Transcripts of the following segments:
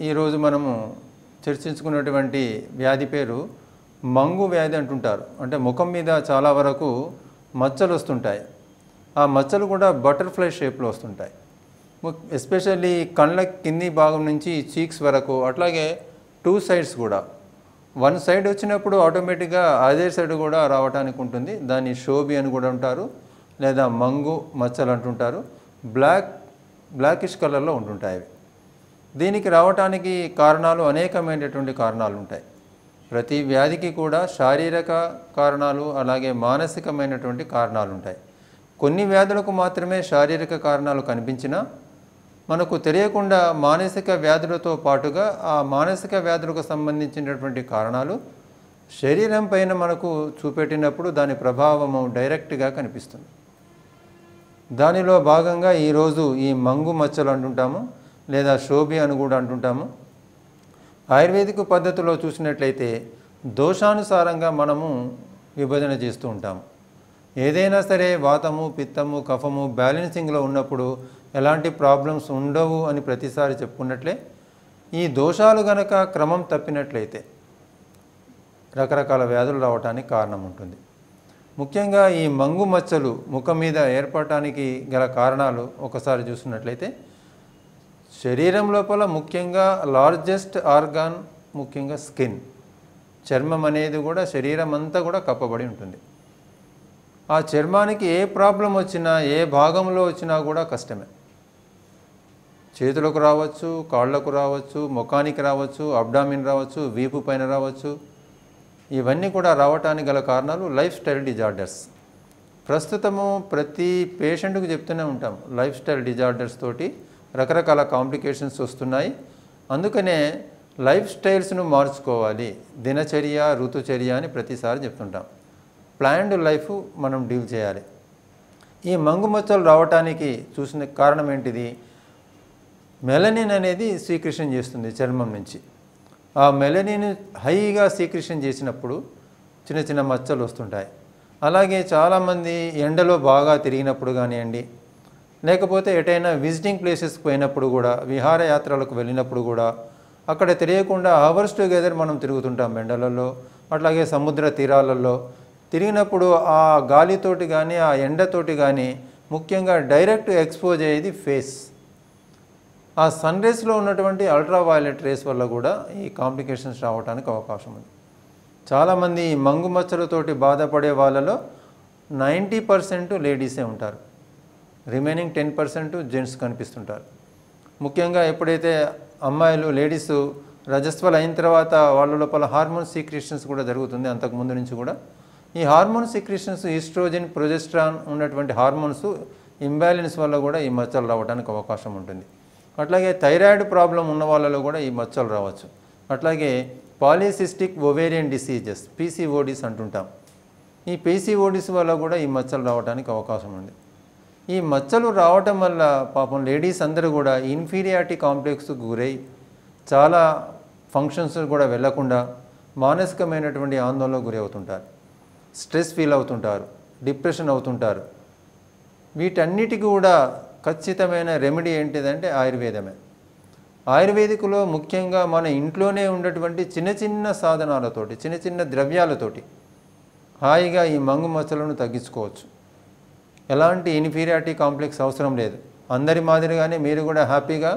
ఈరోజు మనము చర్చించుకున్నటువంటి వ్యాధి పేరు మంగు వ్యాధి అంటుంటారు. అంటే ముఖం మీద చాలా వరకు మచ్చలు వస్తుంటాయి. ఆ మచ్చలు కూడా బటర్ఫ్లై షేప్లో వస్తుంటాయి. ఎస్పెషల్లీ కళ్ళ కింది భాగం నుంచి చీక్స్ వరకు అట్లాగే టూ సైడ్స్ కూడా. వన్ సైడ్ వచ్చినప్పుడు ఆటోమేటిక్గా అదే సైడ్ కూడా రావడానికి ఉంటుంది. దాన్ని షోబి అని కూడా అంటారు. లేదా మంగు మచ్చలు అంటుంటారు. బ్లాక్ బ్లాకిష్ కలర్లో ఉంటుంటాయి అవి. దీనికి రావటానికి కారణాలు అనేకమైనటువంటి కారణాలు ఉంటాయి ప్రతి వ్యాధికి కూడా శారీరక కారణాలు అలాగే మానసికమైనటువంటి కారణాలు ఉంటాయి కొన్ని వ్యాధులకు మాత్రమే శారీరక కారణాలు కనిపించినా మనకు తెలియకుండా మానసిక వ్యాధులతో పాటుగా ఆ మానసిక వ్యాధులకు సంబంధించినటువంటి కారణాలు శరీరం పైన మనకు చూపెట్టినప్పుడు దాని ప్రభావము డైరెక్ట్గా కనిపిస్తుంది. దానిలో భాగంగా ఈరోజు ఈ మంగు మచ్చలు అంటుంటాము. లేదా శోభి అని కూడా అంటుంటాము. ఆయుర్వేదిక పద్ధతిలో చూసినట్లయితే దోషానుసారంగా మనము విభజన చేస్తూ ఉంటాము. ఏదైనా సరే వాతము పిత్తము కఫము బ్యాలెన్సింగ్లో ఉన్నప్పుడు ఎలాంటి ప్రాబ్లమ్స్ ఉండవు అని ప్రతిసారి చెప్పుకున్నట్లే ఈ దోషాలు గనక క్రమం తప్పినట్లయితే రకరకాల వ్యాధులు రావడానికి కారణం ఉంటుంది. ముఖ్యంగా ఈ మంగు మచ్చలు ముఖం మీద ఏర్పడటానికి గల కారణాలు ఒకసారి చూసినట్లయితే శరీరం లోపల ముఖ్యంగా లార్జెస్ట్ ఆర్గాన్ ముఖ్యంగా స్కిన్ చర్మం అనేది కూడా శరీరం అంతా కూడా కప్పబడి ఉంటుంది. ఆ చర్మానికి ఏ ప్రాబ్లం వచ్చినా ఏ భాగంలో వచ్చినా కూడా కష్టమే. చేతులకు రావచ్చు కాళ్ళకు రావచ్చు ముఖానికి రావచ్చు అబ్డామిన్ రావచ్చు వీపు పైన రావచ్చు. ఇవన్నీ కూడా రావటానికి గల కారణాలు లైఫ్ స్టైల్ డిజార్డర్స్ ప్రస్తుతము ప్రతి పేషెంట్కు చెప్తూనే ఉంటాం లైఫ్ స్టైల్ డిజార్డర్స్ తోటి రకరకాల కాంప్లికేషన్స్ వస్తున్నాయి. అందుకనే లైఫ్ స్టైల్స్ను మార్చుకోవాలి. దినచర్య ఋతుచర్య అని ప్రతిసారి చెప్తుంటాం. ప్లాన్డ్ లైఫ్ మనం డీల్ చేయాలి. ఈ మంగుమచ్చలు రావటానికి చూసిన కారణం ఏంటిది? మెలనిన్ అనేది స్వీకృషణ చేస్తుంది చర్మం నుంచి. ఆ మెలనిన్ హైగా స్వీకృషణ చేసినప్పుడు చిన్న చిన్న మచ్చలు వస్తుంటాయి. అలాగే చాలామంది ఎండలో బాగా తిరిగినప్పుడు కానివ్వండి లేకపోతే ఎటైనా విజిటింగ్ ప్లేసెస్కి పోయినప్పుడు కూడా విహారయాత్రలకు వెళ్ళినప్పుడు కూడా అక్కడ తెలియకుండా అవర్స్ టుగెదర్ మనం తిరుగుతుంటాం ఎండలలో అట్లాగే సముద్ర తీరాలలో. తిరిగినప్పుడు ఆ గాలితోటి కానీ ఆ ఎండతోటి కానీ ముఖ్యంగా డైరెక్ట్ ఎక్స్పోజ్ అయ్యేది ఫేస్. ఆ సన్ రేస్లో ఉన్నటువంటి అల్ట్రా వైలెట్ రేస్ వల్ల కూడా ఈ కాంప్లికేషన్స్ రావడానికి అవకాశం ఉంది. చాలామంది మంగు మచ్చలతోటి బాధపడే వాళ్ళలో నైంటీ పర్సెంట్ లేడీసే ఉంటారు. రిమైనింగ్ టెన్ పర్సెంట్ జెంట్స్ కనిపిస్తుంటారు. ముఖ్యంగా ఎప్పుడైతే అమ్మాయిలు లేడీస్ రజస్వలు అయిన తర్వాత వాళ్ళ లోపల హార్మోన్ సీక్రిషన్స్ కూడా జరుగుతుంది అంతకు ముందు నుంచి కూడా. ఈ హార్మోన్ సీక్రిషన్స్ ఈస్ట్రోజన్ ప్రొజెస్ట్రాన్ ఉన్నటువంటి హార్మోన్స్ ఇంబ్యాలెన్స్ వల్ల కూడా ఈ మచ్చలు రావడానికి అవకాశం ఉంటుంది. అట్లాగే థైరాయిడ్ ప్రాబ్లం ఉన్న వాళ్ళలో కూడా ఈ మచ్చలు రావచ్చు. అట్లాగే పాలిసిస్టిక్ ఒవేరియన్ డిసీజెస్ పీసీఓడిస్ అంటుంటాం. ఈ పీసీఓడిస్ వల్ల కూడా ఈ మచ్చలు రావడానికి అవకాశం ఉంది. ఈ మచ్చలు రావటం వల్ల పాపం లేడీస్ అందరూ కూడా ఇన్ఫీరియారిటీ కాంప్లెక్స్కు గురై చాలా ఫంక్షన్స్ కూడా వెళ్ళకుండా మానసికమైనటువంటి ఆందోళనకు గురి అవుతుంటారు. స్ట్రెస్ ఫీల్ అవుతుంటారు. డిప్రెషన్ అవుతుంటారు. వీటన్నిటికీ కూడా ఖచ్చితమైన రెమెడీ ఏంటిదంటే ఆయుర్వేదమే. ఆయుర్వేదికలో ముఖ్యంగా మన ఇంట్లోనే ఉన్నటువంటి చిన్న చిన్న సాధనాలతోటి చిన్న చిన్న ద్రవ్యాలతోటి హాయిగా ఈ మంగు మచ్చలను తగ్గించుకోవచ్చు. ఎలాంటి ఇన్ఫీరియారిటీ కాంప్లెక్స్ అవసరం లేదు. అందరి మాదిరిగానే మీరు కూడా హ్యాపీగా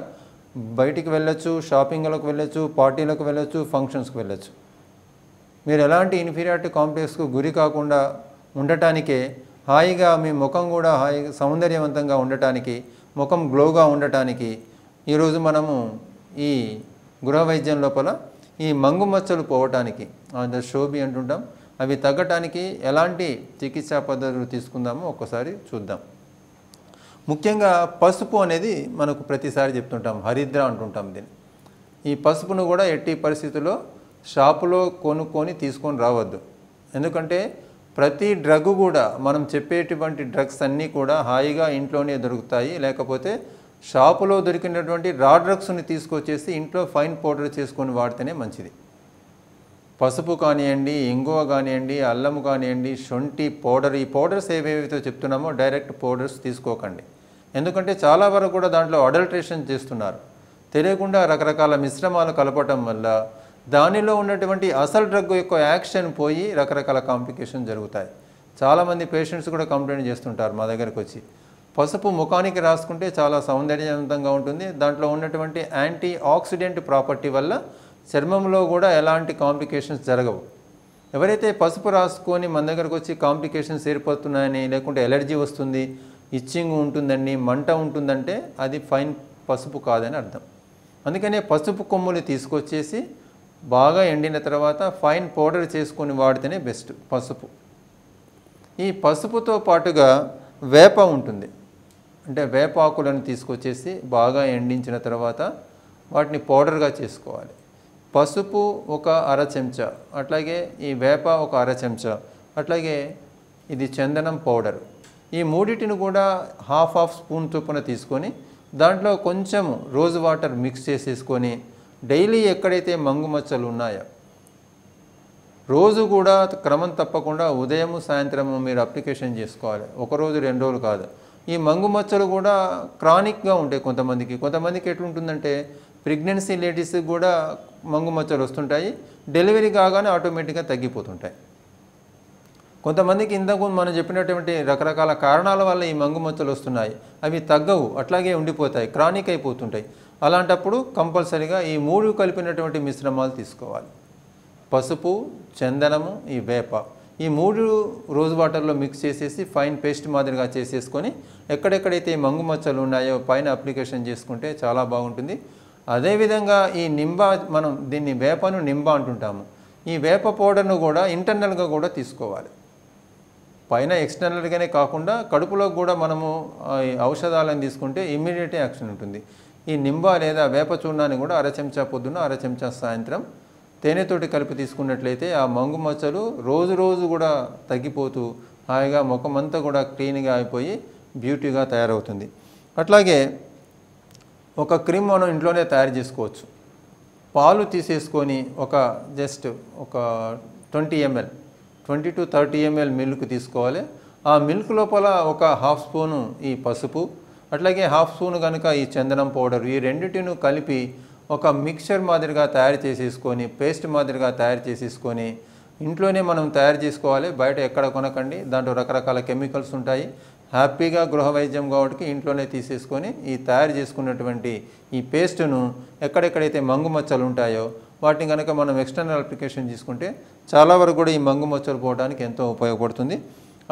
బయటికి వెళ్ళొచ్చు షాపింగ్లకు వెళ్ళొచ్చు పార్టీలకు వెళ్ళొచ్చు ఫంక్షన్స్కి వెళ్ళొచ్చు. మీరు ఎలాంటి ఇన్ఫీరియారిటీ కాంప్లెక్స్కు గురి కాకుండా ఉండటానికే హాయిగా మీ ముఖం కూడా హాయిగా సౌందర్యవంతంగా ఉండటానికి ముఖం గ్లోగా ఉండటానికి ఈరోజు మనము ఈ గృహ వైద్యం లోపల ఈ మంగు మచ్చలు పోవటానికి ద షోబి అంటుంటాం అవి తగ్గటానికి ఎలాంటి చికిత్సా పద్ధతులు తీసుకుందామో ఒక్కసారి చూద్దాం. ముఖ్యంగా పసుపు అనేది మనకు ప్రతిసారి చెప్తుంటాం హరిద్ర అంటుంటాం దీన్ని. ఈ పసుపును కూడా ఎట్టి పరిస్థితుల్లో షాపులో కొనుక్కొని తీసుకొని రావద్దు. ఎందుకంటే ప్రతి డ్రగ్ కూడా మనం చెప్పేటువంటి డ్రగ్స్ అన్నీ కూడా హాయిగా ఇంట్లోనే దొరుకుతాయి. లేకపోతే షాపులో దొరికినటువంటి రా డ్రగ్స్ని తీసుకొచ్చేసి ఇంట్లో ఫైన్ పౌడర్ చేసుకొని వాడితేనే మంచిది. పసుపు కానివ్వండి ఇంగువ కానివ్వండి అల్లము కానివ్వండి శొంఠి పౌడర్ ఈ పౌడర్స్ ఏవేవితో చెప్తున్నామో డైరెక్ట్ పౌడర్స్ తీసుకోకండి. ఎందుకంటే చాలా వరకు కూడా దాంట్లో అడల్ట్రేషన్ చేస్తున్నారు. తెలియకుండా రకరకాల మిశ్రమాలు కలపటం వల్ల దానిలో ఉన్నటువంటి అసలు డ్రగ్ యొక్క యాక్షన్ పోయి రకరకాల కాంప్లికేషన్ జరుగుతాయి. చాలామంది పేషెంట్స్ కూడా కంప్లైంట్ చేస్తుంటారు మా దగ్గరకు వచ్చి. పసుపు ముఖానికి రాసుకుంటే చాలా సౌందర్యవంతంగా ఉంటుంది. దాంట్లో ఉన్నటువంటి యాంటీ ఆక్సిడెంట్ ప్రాపర్టీ వల్ల చర్మంలో కూడా ఎలాంటి కాంప్లికేషన్స్ జరగవు. ఎవరైతే పసుపు రాసుకొని మన దగ్గరకు వచ్చి కాంప్లికేషన్స్ ఏర్పడుతున్నాయని లేకుంటే ఎలర్జీ వస్తుంది ఇచ్చింగ్ ఉంటుందండి మంట ఉంటుందంటే అది ఫైన్ పసుపు కాదని అర్థం. అందుకనే పసుపు కొమ్ములు తీసుకొచ్చేసి బాగా ఎండిన తర్వాత ఫైన్ పౌడర్ చేసుకొని వాడితేనే బెస్ట్ పసుపు. ఈ పసుపుతో పాటుగా వేప ఉంటుంది. అంటే వేప ఆకులను తీసుకొచ్చేసి బాగా ఎండించిన తర్వాత వాటిని పౌడర్గా చేసుకోవాలి. పసుపు ఒక అర చెంచా అట్లాగే ఈ వేప ఒక అర చెంచా అట్లాగే ఇది చందనం పౌడర్. ఈ మూడిటిని కూడా హాఫ్ హాఫ్ స్పూన్ చొప్పున తీసుకొని దాంట్లో కొంచెం రోజ్ వాటర్ మిక్స్ చేసేసుకొని డైలీ ఎక్కడైతే మంగు మచ్చలు ఉన్నాయో రోజు కూడా క్రమం తప్పకుండా ఉదయం సాయంత్రము మీరు అప్లికేషన్ చేసుకోవాలి. ఒకరోజు రెండు రోజులు కాదు. ఈ మంగు మచ్చలు కూడా క్రానిక్గా ఉంటాయి కొంతమందికి. కొంతమందికి ఎట్లుంటుందంటే ప్రెగ్నెన్సీ లేడీస్ కూడా మంగు మచ్చలు వస్తుంటాయి. డెలివరీ కాగానే ఆటోమేటిక్గా తగ్గిపోతుంటాయి. కొంతమందికి ఇంతకు మనం చెప్పినటువంటి రకరకాల కారణాల వల్ల ఈ మంగు మచ్చలు వస్తున్నాయి. అవి తగ్గవు అట్లాగే ఉండిపోతాయి క్రానిక్ అయిపోతుంటాయి. అలాంటప్పుడు కంపల్సరీగా ఈ మూడు కలిపినటువంటి మిశ్రమాలు తీసుకోవాలి. పసుపు చందనము ఈ వేప. ఈ మూడు రోజు వాటర్లో మిక్స్ చేసేసి ఫైన్ పేస్ట్ మాదిరిగా చేసేసుకొని ఎక్కడెక్కడైతే ఈ మంగు మచ్చలు ఉన్నాయో పైన అప్లికేషన్ చేసుకుంటే చాలా బాగుంటుంది. అదేవిధంగా ఈ నింబ మనం దీన్ని వేపను నింబ అంటుంటాము. ఈ వేప పౌడర్ను కూడా ఇంటర్నల్గా కూడా తీసుకోవాలి. పైన ఎక్స్టర్నల్గానే కాకుండా కడుపులో కూడా మనము ఔషధాలను తీసుకుంటే ఇమ్మీడియట్ యాక్షన్ ఉంటుంది. ఈ నింబ లేదా వేప చూర్ణాన్ని కూడా అర చెంచా పొద్దున అర చెంచా సాయంత్రం తేనెతోటి కలిపి తీసుకున్నట్లయితే ఆ మంగు మచ్చలు రోజు రోజు కూడా తగ్గిపోతూ హాయిగా ముఖమంతా కూడా క్లీన్గా అయిపోయి బ్యూటీగా తయారవుతుంది. అట్లాగే ఒక క్రీమ్ మనం ఇంట్లోనే తయారు చేసుకోవచ్చు. పాలు తీసేసుకొని ఒక జస్ట్ ఒక twenty ML twenty to thirty ML milk తీసుకోవాలి. ఆ మిల్క్ లోపల ఒక హాఫ్ స్పూను ఈ పసుపు అట్లాగే హాఫ్ స్పూన్ కనుక ఈ చందనం పౌడర్ ఈ రెండింటిను కలిపి ఒక మిక్చర్ మాదిరిగా తయారు చేసేసుకొని పేస్ట్ మాదిరిగా తయారు చేసేసుకొని ఇంట్లోనే మనం తయారు చేసుకోవాలి. బయట ఎక్కడ కొనకండి. దాంట్లో రకరకాల కెమికల్స్ ఉంటాయి. హ్యాపీగా గృహ వైద్యం కాబట్టి ఇంట్లోనే తీసేసుకొని ఈ తయారు చేసుకున్నటువంటి ఈ పేస్టును ఎక్కడెక్కడైతే మంగు మచ్చలు ఉంటాయో వాటిని కనుక మనం ఎక్స్టర్నల్ అప్లికేషన్ తీసుకుంటే చాలా వరకు కూడా ఈ మంగు మచ్చలు పోవడానికి ఎంతో ఉపయోగపడుతుంది.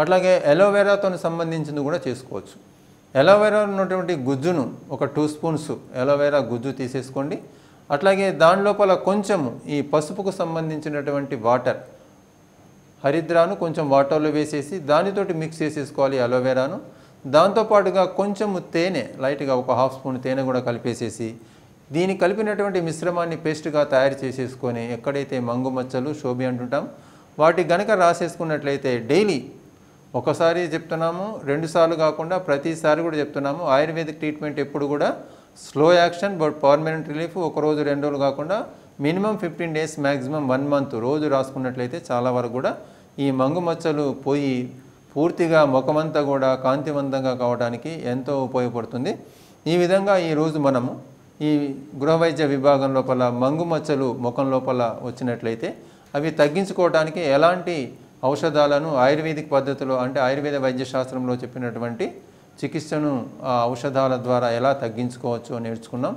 అట్లాగే ఎలోవెరాతో సంబంధించింది కూడా చేసుకోవచ్చు. ఎలోవెరా ఉన్నటువంటి గుజ్జును ఒక టూ స్పూన్స్ ఎలోవెరా గుజ్జు తీసేసుకోండి. అట్లాగే దాని లోపల కొంచెము ఈ పసుపుకు సంబంధించినటువంటి వాటర్ హరిద్రాను కొంచెం వాటర్లో వేసేసి దానితోటి మిక్స్ చేసేసుకోవాలి అలోవెరాను. దాంతోపాటుగా కొంచెం తేనె లైట్గా ఒక హాఫ్ స్పూన్ తేనె కూడా కలిపేసేసి దీని కలిపినటువంటి మిశ్రమాన్ని పేస్ట్గా తయారు చేసేసుకొని ఎక్కడైతే మంగు మచ్చలు శోభి అంటుంటాం వాటి గనక రాసేసుకున్నట్లయితే డైలీ ఒకసారి చెప్తున్నాము రెండుసార్లు కాకుండా ప్రతిసారి కూడా చెప్తున్నాము ఆయుర్వేదిక్ ట్రీట్మెంట్ ఎప్పుడు కూడా slow action but permanent relief ఒక రోజు రెండు రోజులు కాకుండా minimum fifteen days maximum one month రోజు రాసుకున్నట్లయితే చాలా వరకు కూడా ఈ మంగు మచ్చలు పోయి పూర్తిగా ముఖమంతా కూడా కాంతివంతంగా కావడానికి ఎంతో ఉపయోగపడుతుంది. ఈ విధంగా ఈరోజు మనము ఈ గృహవైద్య విభాగం లోపల మంగు మచ్చలు ముఖం లోపల వచ్చినట్లయితే అవి తగ్గించుకోవడానికి ఎలాంటి ఔషధాలను ఆయుర్వేదిక్ పద్ధతిలో అంటే ఆయుర్వేద వైద్య శాస్త్రంలో చెప్పినటువంటి చికిత్సను ఆ ఔషధాల ద్వారా ఎలా తగ్గించుకోవచ్చో నేర్చుకున్నాం.